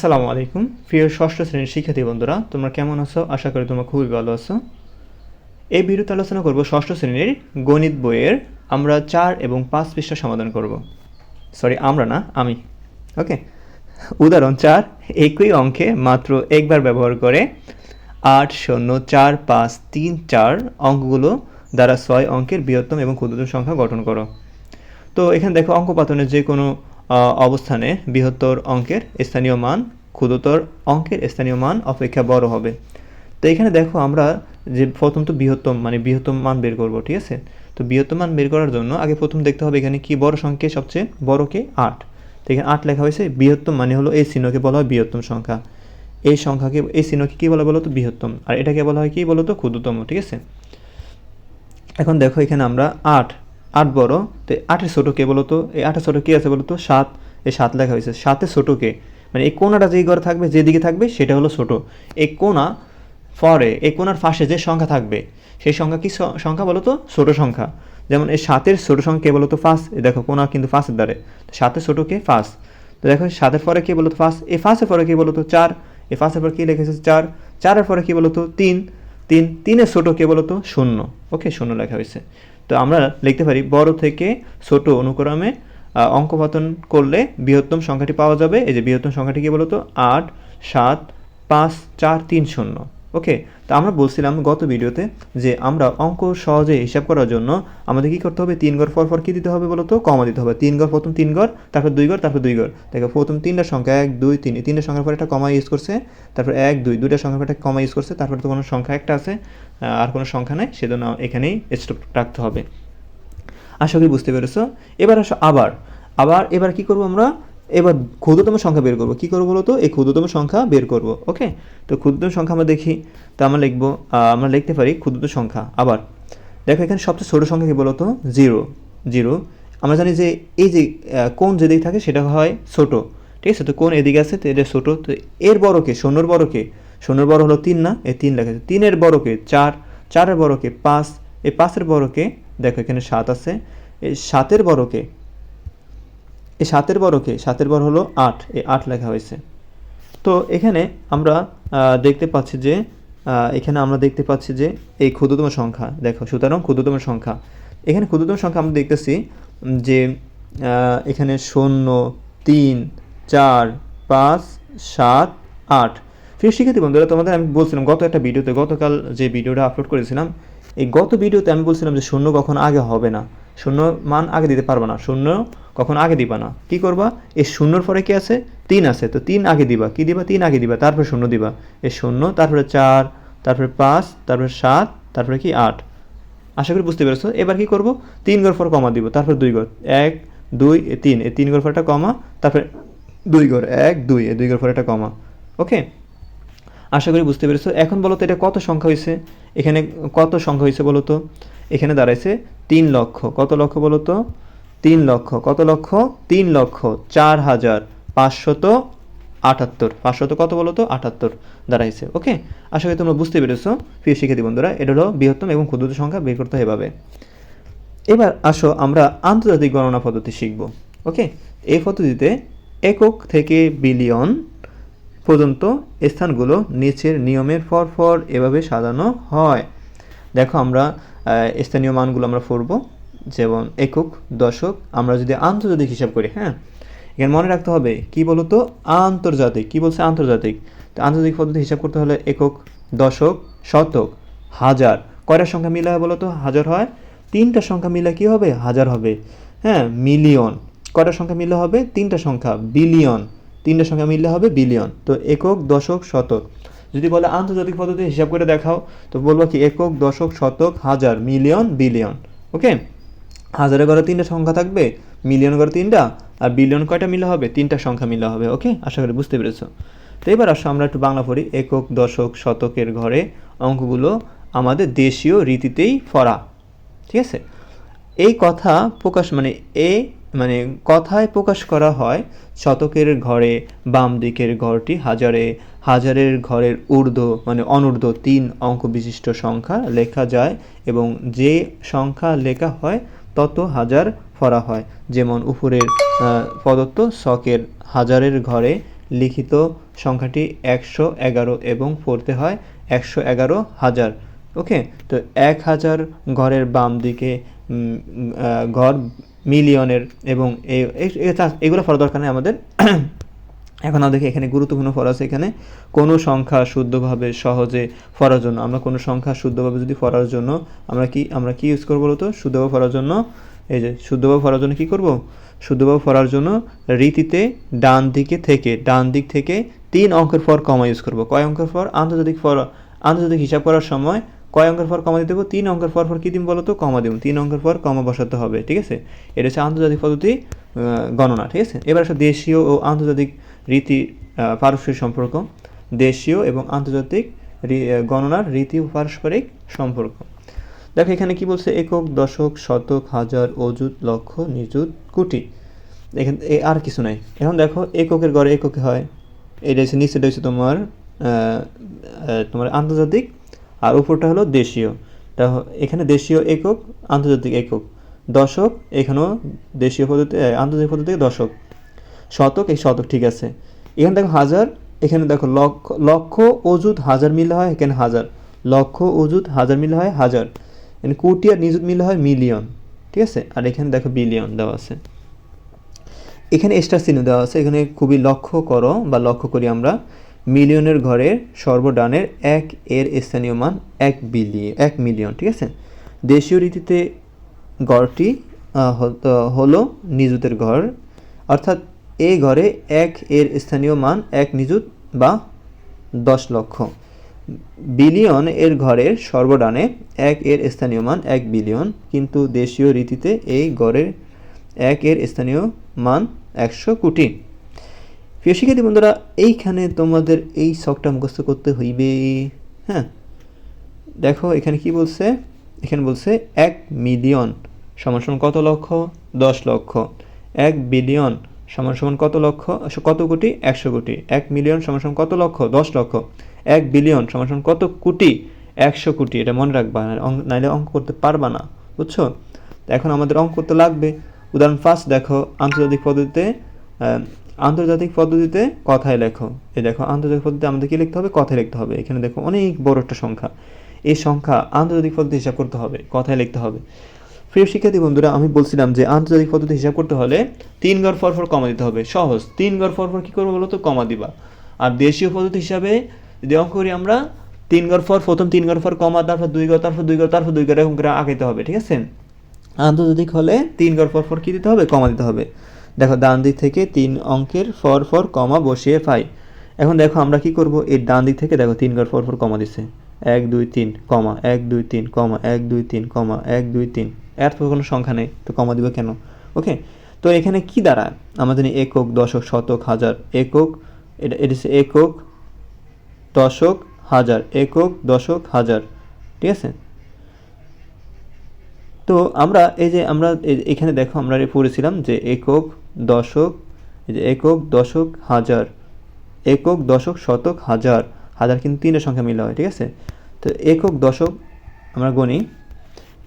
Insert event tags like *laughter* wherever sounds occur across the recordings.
আসসালামু আলাইকুম। প্রিয় ষষ্ঠ শ্রেণির শিক্ষার্থী বন্ধুরা, তোমরা কেমন আছো? আশা করি তোমরা খুবই ভালো আছো। এই ভিডিওতে আলোচনা করব ষষ্ঠ শ্রেণির গণিত বইয়ের আমরা চার এবং পাঁচ পৃষ্ঠা সমাধান করব। সরি আমরা না, আমি। ওকে উদাহরণ চার, একই অঙ্কে মাত্র একবার ব্যবহার করে আট শূন্য চার পাঁচ তিন চার অঙ্কগুলো দ্বারা ছয় অঙ্কের বৃহত্তম এবং ক্ষুদ্রতম সংখ্যা গঠন করো। তো এখানে দেখো অঙ্ক পাতনের যে কোনো অবস্থানে বৃহত্তর অঙ্কের স্থানীয় মান, ক্ষুদ্রতর অঙ্কের স্থানীয় মান অপেক্ষা বড় হবে। তো এখানে দেখো আমরা যে প্রথম তো বৃহত্তম মানে বৃহত্তম মান বের করব, ঠিক আছে? তো বৃহত্তম মান বের করার জন্য আগে প্রথম দেখতে হবে এখানে কি বড় সংখ্যা সবচেয়ে বড় কে? আট। তো এখানে আট লেখা হয়েছে, বৃহত্তম মানে হলো এই চিহ্নকে বলা হয় বৃহত্তম সংখ্যা। এই সংখ্যাকে, এই চিহ্নকে কী বলা বলো তো বৃহত্তম। আর এটাকে বলা হয় কি বলো তো ক্ষুদ্রতম, ঠিক আছে? এখন দেখো এখানে আমরা আট আট বড়, তো আটের ছোটো কে বলতো, এই আটের ছোটো কে আছে বলতো? সাত। এই সাত লেখা হয়েছে। সাতের ছোটো কে মানে এই কোনাটা যেই ঘরে থাকবে, যেদিকে থাকবে, সেটা হলো ছোটো। এই কোনা পরে, এই কোনার পাশে যে সংখ্যা থাকবে, সেই সংখ্যা কি সংখ্যা বলতো? ছোটো সংখ্যা। যেমন এই সাতের ছোটো সংখ্যা কে বলতো? ফার্স্ট এই দেখো, কোনা কিন্তু ফাঁসের দ্বারে। তো সাতের ছোটো কে ফার্স্ট তো দেখো, সাতের পরে কে বলতো? তো ফার্স্ট এই ফার্স্টের পরে কে বলতো? চার। এই ফার্স্টের পরে কি লিখেছে চার। চারের পরে কি বলতো? তিন। তিন। তিনের ছোটো কে বলতো? শূন্য। ওকে, শূন্য লেখা হয়েছে। তো আমরা লিখতে পারি, বড় থেকে ছোট অনুক্রমে অঙ্কপাতন করলে বৃহত্তম সংখ্যাটি পাওয়া যাবে। এই যে বৃহত্তম সংখ্যাটি কি বলতো? আট, সাত, পাঁচ, চার, তিন, শূন্য। ওকে তো আমরা বলছিলাম গত ভিডিওতে যে আমরা অঙ্ক সহজে হিসাব করার জন্য আমাদের কি করতে হবে? তিন গড় পর পর কি দিতে হবে বলতো? কমা দিতে হবে। তিন গড়, প্রথম তিন গড়, তারপর দুই গড়, তারপর দুই গড়। দেখো, প্রথম তিনটা সংখ্যা এক, দুই, তিন। তিনটা সংখ্যার পর একটা কমা ইউজ করছে। তারপর এক, দুই, দুইটা সংখ্যার পর একটা কমা ইউজ করছে। তারপর তো কোনো সংখ্যা একটা আছে আর কোনো সংখ্যা নেই। সেজন্য এখানেই স্টপ রাখতে হবে। আশা করি বুঝতে পেরেছ। এবার আসো আবার। আবার এবার কি করব আমরা? এবার ক্ষুদ্রতম সংখ্যা বের করব। কি করব বলো তো? এই ক্ষুদ্রতম সংখ্যা বের করব ওকে তো ক্ষুদ্রতম সংখ্যা আমরা দেখি, তো আমরা লিখব আমরা লিখতে পারি ক্ষুদ্রতম সংখ্যা। আবার দেখো এখানে সবচেয়ে ছোটো সংখ্যা কি বলো তো? জিরো জিরো আমরা জানি যে এই যে কোন যেদিকে থাকে সেটা হয় ছোট, ঠিক আছে? তো কোন এদিকে আছে, তো এটা ছোটো। তো এর বড়কে শূন্যর বড়কে শূন্যর বড় হলো তিন না? এই তিন লেখা আছে। তিনের বড়কে চার। চারের বড়কে পাঁচ। এই পাঁচের বড়কে দেখো এখানে সাত আছে। এই সাতের বড়কে এই সাতের বড়কে সাতের বড় হলো আট। এই আট লেখা হয়েছে। তো এখানে আমরা দেখতে পাচ্ছি যে এখানে আমরা দেখতে পাচ্ছি যে এই ক্ষুদ্রতম সংখ্যা, দেখো, সুতরাং ক্ষুদ্রতম সংখ্যা। এখানে ক্ষুদ্রতম সংখ্যা আমরা দেখতেছি যে এখানে শূন্য, তিন, চার, পাঁচ, সাত, আট। প্রিয় শিক্ষার্থী বন্ধুরা, তোমাদের আমি বলছিলাম গত একটা ভিডিওতে, গতকাল যে ভিডিওটা আপলোড করেছিলাম, এই গত ভিডিওতে আমি বলছিলাম যে শূন্য কখন আগে হবে না। শূন্য মান আগে দিতে পারবে না। শূন্য কখন আগে দিবা না? কি করবা? এই শূন্যর পরে কি আছে? তিন আছে। তো তিন আগে দিবা। কি দিবা? তিন আগে দিবা। তারপরে শূন্য দিবা। এই শূন্য, তারপরে চার, তারপরে পাঁচ, তারপরে সাত, তারপরে কি? আট। আশা করি বুঝতে পেরেছ? এবার কি করব? তিন গড় পর কমা দিব। তারপর দুই গড় এক, দুই, এ তিন। এই তিন গড় পরটা কমা। তারপরে দুই গড় এক, দুই। এই দুই গড় পর একটা কমা। ওকে? আশা করি বুঝতে পেরেছ? এখন বলো তো এটা কত সংখ্যা হয়েছে এখানে কত সংখ্যা হয়েছে বলো তো? এখানে দাঁড়াইছে তিন লক্ষ। কত লক্ষ বলো তো? তিন লক্ষ। কত লক্ষ? তিন লক্ষ চার হাজার পাঁচশত আটাত্তর। পাঁচশত কত বলো তো? আটাত্তর দাঁড়াইছে। ওকে? আশা করি তোমরা বুঝতে পেরেছ। প্রিয় শিক্ষার্থী বন্ধুরা, এটা হলো বৃহত্তম এবং ক্ষুদ্রতম সংখ্যা বের করতে এভাবে। এবার আসো আমরা আন্তর্জাতিক গণনা পদ্ধতি শিখব। ওকে? এই পদ্ধতিতে একক থেকে বিলিয়ন পর্যন্ত স্থানগুলো নিচের নিয়মের ফর ফর এভাবে সাজানো হয়। দেখো আমরা স্থানীয় মানগুলো আমরা পড়ব, যেমন একক, দশক, আমরা যদি আন্তর্জাতিক হিসাব করি হ্যাঁ? এখানে মনে রাখতে হবে, কি বলতো? আন্তর্জাতিক। কি বলছে আন্তর্জাতিক? তো আন্তর্জাতিক পদ্ধতি হিসাব করতে হলে একক, দশক, শতক, হাজার। কয়টা সংখ্যা মিলে হয় বলো তো হাজার হয়। তিনটা সংখ্যা মিলে কি হবে? হাজার হবে। হ্যাঁ মিলিয়ন। কয়টা সংখ্যা মিলে হবে? তিনটা সংখ্যা, বিলিয়ন। তিনটা সংখ্যা মিললে হবে বিলিয়ন। তো একক, দশক, শতক। যদি বলে আন্তর্জাতিক পদ্ধতি হিসাব করে দেখাও, তো বলব কি একক, দশক, শতক, হাজার, মিলিয়ন, বিলিয়ন ওকে হাজারের ঘরে তিনটা সংখ্যা থাকবে, মিলিয়ন ঘরে তিনটা, আর বিলিয়ন কয়টা মিলে হবে? তিনটা সংখ্যা মিলে হবে ওকে আশা করি বুঝতে পেরেছ। তো এবার আসো আমরা একটু বাংলা পড়ি। একক, দশক, শতকের ঘরে অঙ্কগুলো আমাদের দেশীয় রীতিতেই ফরা ঠিক আছে? এই কথা প্রকাশ মানে এ মানে কথায় প্রকাশ করা হয়, শতকের ঘরে বাম দিকের ঘরটি হাজারে, হাজারের ঘরের ঊর্ধ্ব মানে অনূর্ধ্ব তিন অঙ্ক বিশিষ্ট সংখ্যা লেখা যায় এবং যে সংখ্যা লেখা হয়, তত হাজার ফরা হয়। যেমন উপরের প্রদত্ত শকের হাজারের ঘরে লিখিত সংখ্যাটি একশো এগারো এবং পড়তে হয় একশো এগারো হাজার। ওকে? তো এক হাজার ঘরের বাম দিকে ঘর মিলিয়নের এবং এগুলো পড়া দরকার নেই আমাদের। *clears throat* এখন আমরা দেখি এখানে গুরুত্বপূর্ণ ফল আছে এখানে। কোনো সংখ্যা শুদ্ধভাবে, সহজে পড়ার জন্য। আমরা কোনো সংখ্যা শুদ্ধভাবে যদি পড়ার জন্য, আমরা কি আমরা কি ইউজ করব বলতো? শুদ্ধভাবে পড়ার জন্য। এই যে, শুদ্ধভাবে পড়ার জন্য কি করব? শুদ্ধভাবে পড়ার জন্য রীতিতে ডান দিকে থেকে, ডান দিক থেকে তিন অঙ্কের পর কমা ইউজ করব। কয় অঙ্কের পর আন্তর্জাতিক পর আন্তর্জাতিক হিসাব করার সময় কয় অঙ্কের পর কমা দিতে তিন অঙ্কের পর পর কী দিন বলো তো? কমা দেবো তিন অঙ্কের পর কমা বসাতে হবে, ঠিক আছে? এটা হচ্ছে আন্তর্জাতিক পদ্ধতি গণনা, ঠিক আছে? এবার আসলে দেশীয় ও আন্তর্জাতিক রীতি পারস্পরিক সম্পর্ক। দেশীয় এবং আন্তর্জাতিক গণনার রীতি ও পারস্পরিক সম্পর্ক। দেখো এখানে কি বলছে? একক, দশক, শতক, হাজার, অযুত, লক্ষ, নিযুত, কোটি। এখানে আর কিছু নাই। এখন দেখো, এককের গড়ে এককে হয়। এটা হচ্ছে নিচেটা হচ্ছে তোমার তোমার আন্তর্জাতিক আর উপরটা হলো দেশীয়। তা এখানে দেশীয় একক, আন্তর্জাতিক একক। দশক, এখানেও দেশীয় পদ্ধতি আন্তর্জাতিক পদ্ধতি দশক। শতক, এই শতক, ঠিক আছে। এখানে দেখো হাজার, এখানে দেখো লক্ষ লক্ষ অযুত হাজার মিলে হয়, এখানে হাজার। লক্ষ অযুত হাজার মিলে হয়, হাজার। এখানে কোটি আর নিযুত মিলে হয়, মিলিয়ন। ঠিক আছে? আর এখানে দেখো বিলিয়ন দেওয়া আছে। এখানে এক্সট্রা চিহ্ন দেওয়া আছে, এখানে খুবই লক্ষ্য করো বা লক্ষ্য করি আমরা। মিলিয়নের ঘরের সর্বডানের এক এর স্থানীয় মান এক বিলিয়ন এক মিলিয়ন, ঠিক আছে? দেশীয় রীতিতে গড়টি হলো নিযুতের ঘর। অর্থাৎ এই ঘরে এক এর স্থানীয় মান এক নিযুত বা দশ লক্ষ। বিলিয়ন এর ঘরের সর্বডানে এক এর স্থানীয় মান এক বিলিয়ন, কিন্তু দেশীয় রীতিতে এই গড়ের এক এর স্থানীয় মান একশো কোটি। প্রিয় শিক্ষার্থী বন্ধুরা, এইখানে তোমাদের এই শখটা মুখস্থ করতে হইবে। হ্যাঁ? দেখো, এখানে কি বলছে? এখানে বলছে এক মিলিয়ন সমান সমান কত লক্ষ? দশ লক্ষ। এক বিলিয়ন সমান সমান কত লক্ষ? কত কোটি? একশো কোটি। এক মিলিয়ন সমান সমান কত লক্ষ? দশ লক্ষ। এক বিলিয়ন সমান সমান কত কোটি? একশো কোটি। এটা মনে রাখবা নাইলে অঙ্ক করতে পারবা না। বুঝছ? এখন আমাদের অঙ্ক করতে লাগবে। উদাহরণ ফার্স্ট দেখো, আন্তর্জাতিক পদ্ধতিতে আন্তর্জাতিক পদ্ধতিতে কথায় লেখো। এই দেখো, আন্তর্জাতিক পদ্ধতিতে আমাদের কি লিখতে হবে? কথায় লিখতে হবে। এখানে দেখো অনেক বড় একটা সংখ্যা। এই সংখ্যা আন্তর্জাতিক পদ্ধতি হিসাব করতে হবে কথায় লিখতে হবে। প্রিয় শিক্ষার্থী বন্ধুরা, আমি বলছিলাম যে আন্তর্জাতিক পদ্ধতি হিসাব করতে হলে তিন গড় ফর ফর কমা দিতে হবে। সহজ। তিন গড় ফর ফর কী করব বলো তো কমা দিবা। আর দেশীয় পদ্ধতি হিসাবে যদি করি আমরা, তিন গড় ফর প্রথম তিন গড় ফর কমা, তারপর দুই গড় তারপর দুই গড় তারপর দুই গড় এরকম করে আগাইতে হবে, ঠিক আছে? আন্তর্জাতিক হলে তিন গড় ফর ফর কী দিতে হবে? কমা দিতে হবে। দেখো, ডান দিক থেকে তিন অঙ্কের ফর ফর কমা বসিয়ে পাই এখন দেখো, আমরা কি করব? এই ডান দিক থেকে দেখো, তিন গড় ফর ফর কমা দিছে এক, দুই, তিন, কমা, এক, দুই, তিন, কমা, এক, দুই, তিন, কমা, এক, দুই, তিন। এর তো কোনো সংখ্যা নেই, তো কমা দিব কেন? ওকে, তো এখানে কি দাঁড়ায়? আমাদের একক, দশক, শতক, হাজার। একক, এটা এটা একক, দশক, হাজার। একক, দশক, হাজার। ঠিক আছে? তো আমরা এই যে আমরা এখানে দেখো আমরা পড়েছিলাম যে একক, দশক, এই যে একক, দশক, হাজার। একক, দশক, শতক, হাজার। হাজার কিন্তু তিনটা সংখ্যা মিলে হয়, ঠিক আছে? তো একক, দশক আমরা গণি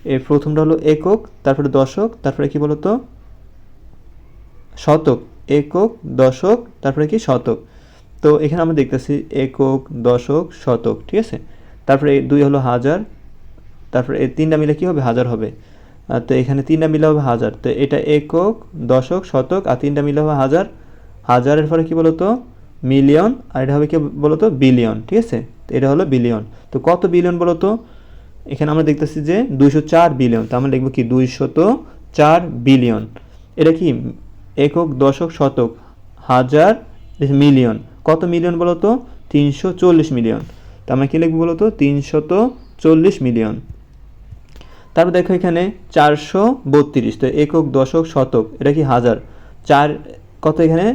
এর প্রথমটা হলো একক, তারপরে দশক, তারপরে কি বলতো? শতক। একক, দশক, তারপরে কি? শতক। তো এখানে আমরা দেখতেছি একক, দশক, শতক, ঠিক আছে? তারপরে দুই হলো হাজার। তারপরে এই তিনটা মিলে কি হবে? হাজার হবে। তো এখানে তিনটা মিলে হবে হাজার। তো এটা একক, দশক, শতক আর তিনটা মিলে হবে হাজার। হাজারের পরে কি বলতো? মিলিয়ন আর এটা হবে কি বলতো? বিলিয়ন, ঠিক আছে? তো এটা হলো বিলিয়ন। তো কত বিলিয়ন বলতো? এখানে আমরা দেখতেছি যে দুইশো চার বিলিয়ন। তো আমরা লিখব কি? দুইশত চার বিলিয়ন। এটা কি? একক, দশক, শতক। হাজার মিলিয়ন। কত মিলিয়ন বলতো? তিনশো চল্লিশ মিলিয়ন। তো আমরা কী লিখব বলতো? তিনশত চল্লিশ মিলিয়ন। তারপর দেখো এখানে চারশো বত্রিশ, তো একক, দশক, শতক, এটা কি হাজার? চার, কত এখানে?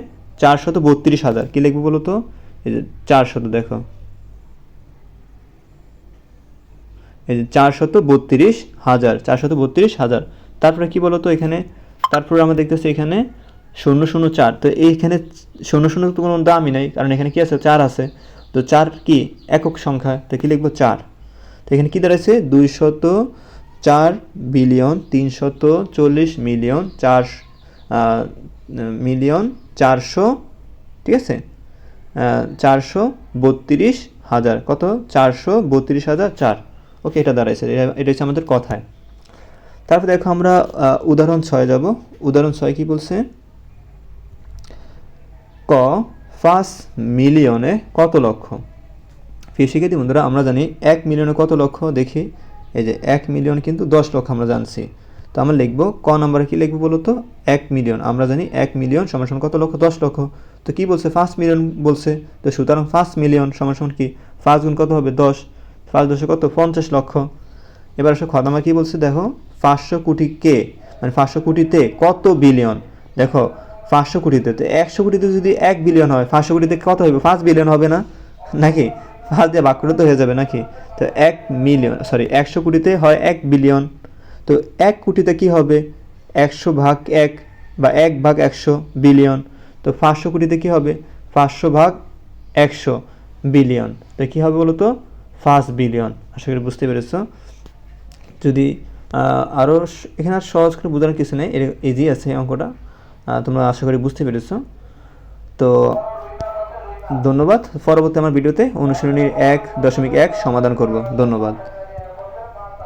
চারশত বত্রিশ হাজার। কী লিখব বলো তো? এই যে চারশত, দেখো। এই যে চারশত বত্রিশ হাজার, চারশত বত্রিশ হাজার। তারপরে কি বলতো এখানে? তারপরে আমরা দেখতেছি এখানে শূন্য শূন্য চার। তো এইখানে শূন্য শূন্য তো কোনো দামই নাই, কারণ এখানে কি আছে? চার আছে। তো চার কি? একক সংখ্যা। তো কি লিখব? চার। তো এখানে কি দাঁড়াচ্ছে দুইশত চার বিলিয়ন তিনশত চল্লিশ মিলিয়ন চার মিলিয়ন চারশো, ঠিক আছে? চারশো বত্রিশ হাজার। কত? চারশো বত্রিশ হাজার চার। ওকে, এটা দাঁড়াইছে। এটা- হচ্ছে আমাদের কথায়। তারপর দেখো আমরা উদাহরণ ছয় যাব। উদাহরণ ছয় কি বলছে? ক, পাঁচ মিলিয়নে কত লক্ষ? শিক্ষার্থী বন্ধুরা, আমরা জানি এক মিলিয়নে কত লক্ষ? দেখি। এই যে এক মিলিয়ন কিন্তু দশ লক্ষ আমরা জানছি। তো আমরা লিখব, ক নাম্বারে কি লিখব বলো তো? এক মিলিয়ন আমরা জানি এক মিলিয়ন সমান কত লক্ষ? দশ লক্ষ। তো কি বলছে? ফার্স্ট মিলিয়ন বলছে। তো সুতরাং ফার্স্ট মিলিয়ন সমান কি? পাঁচ গুণ কত হবে? দশ। ফার্স্ট দশে কত? পঞ্চাশ লক্ষ। এবার আসলে খদামা কি বলছে? দেখো, পাঁচশো কোটি কে? মানে পাঁচশো কোটিতে কত বিলিয়ন দেখো, পাঁচশো কোটিতে। তো একশো কোটিতে যদি এক বিলিয়ন হয়, পাঁচশো কোটিতে কত হবে পাঁচ বিলিয়ন হবে না? নাকি? পাঁচ দিয়ে করলে তো হয়ে যাবে নাকি? তো এক মিলিয়ন সরি একশো কোটিতে হয় এক বিলিয়ন তো এক কোটিতে কি হবে? একশো ভাগ এক বা এক ভাগ একশো বিলিয়ন তো পাঁচশো কোটিতে কি হবে? পাঁচশো ভাগ একশো বিলিয়ন তো কী হবে বলো তো পাঁচ বিলিয়ন আশা করি বুঝতে পেরেছ। যদি আরও এখানে আর সহজ করে বোঝানোর কিছু নেই। ইজি আছে অঙ্কটা। তোমরা আশা করি বুঝতে পেরেছ। তো ধন্যবাদ। পরবর্তী আমার ভিডিওতে অনুশীলনীর এক দশমিক এক সমাধান করব। ধন্যবাদ।